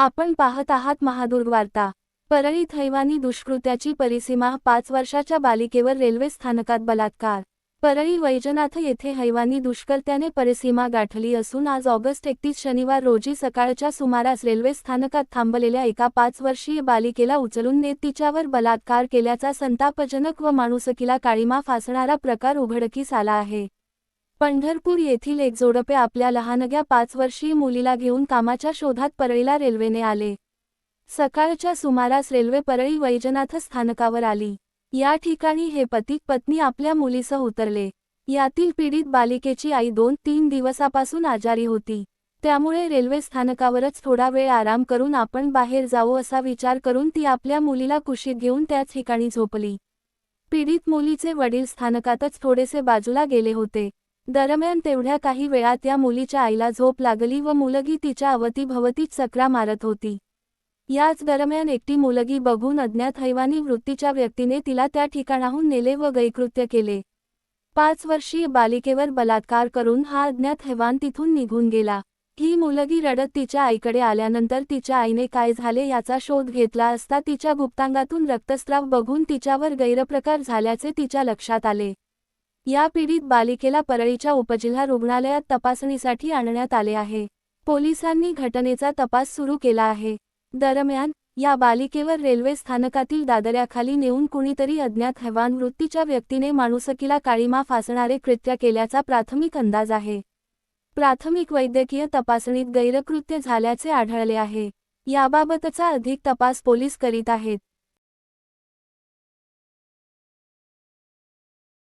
आपण पाहत आहात महादुर्ग वार्ता परळी थैवानी दुष्कृत्याची परिसीमा पाच वर्षाच्या बालिकेवर रेल्वे स्थानकात बलात्कार. परळी वैजनाथ येथे हैवानी दुष्कर्त्याने परिसीमा गाठली असून आज ऑगस्ट एकतीस शनिवार रोजी सकाळच्या सुमारास रेल्वे स्थानकात थांबलेल्या एका पाच वर्षीय बालिकेला उचलून नेत तिच्यावर बलात्कार केल्याचा संतापजनक व माणुसकीला काळीमा फासणारा प्रकार उघडकीस आला आहे. पंढरपूर येथील एक जोडपे आपल्या लहानग्या पाच वर्षीय मुलीला घेऊन कामाच्या शोधात परळीला रेल्वेने आले. सकाळच्या सुमारास रेल्वे परळी वैजनाथ स्थानकावर आली. या ठिकाणी हे पती पत्नी आपल्या मुलीसह उतरले. यातील पीडित बालिकेची आई दोन तीन दिवसापासून आजारी होती. त्यामुळे रेल्वे स्थानकावरच थोडा वेळ आराम करून आपण बाहेर जाऊ असा विचार करून ती आपल्या मुलीला कुशीत घेऊन त्याच ठिकाणी झोपली. पीडित मुलीचे वडील स्थानकातच थोडेसे बाजूला गेले होते. दरम्यान तेवढ्या काही वेळात त्या मुलीच्या आईला झोप लागली व मुलगी तिच्या अवतीभवतीच चक्रा मारत होती. याच दरम्यान एकटी मुलगी बघून अज्ञात हैवानी वृत्तीच्या व्यक्तीने तिला त्या ठिकाणाहून नेले व गैकृत्य केले. पाच वर्षीय बालिकेवर बलात्कार करून हा अज्ञात हैवान तिथून निघून गेला. ही मुलगी रडत तिच्या आईकडे आल्यानंतर तिच्या आईने काय झाले याचा शोध घेतला असता तिच्या गुप्तांगातून रक्तस्राव बघून तिच्यावर गैरप्रकार झाल्याचे तिच्या लक्षात आले. या पीडित बालिकेला परळीच्या उपजिल्हा रुग्णालयात तपासणीसाठी आणण्यात आले आहे. पोलिसांनी घटनेचा तपास सुरू केला आहे. दरम्यान या बालिकेवर रेल्वे स्थानकातील दादऱ्याखाली नेऊन कुणीतरी अज्ञात हैवान वृत्तीच्या व्यक्तीने माणुसकीला काळीमा फासणारे कृत्य केल्याचा प्राथमिक अंदाज आहे. प्राथमिक वैद्यकीय तपासणीत गैरकृत्य झाल्याचे आढळले आहे. याबाबतचा अधिक तपास पोलीस करीत आहेत.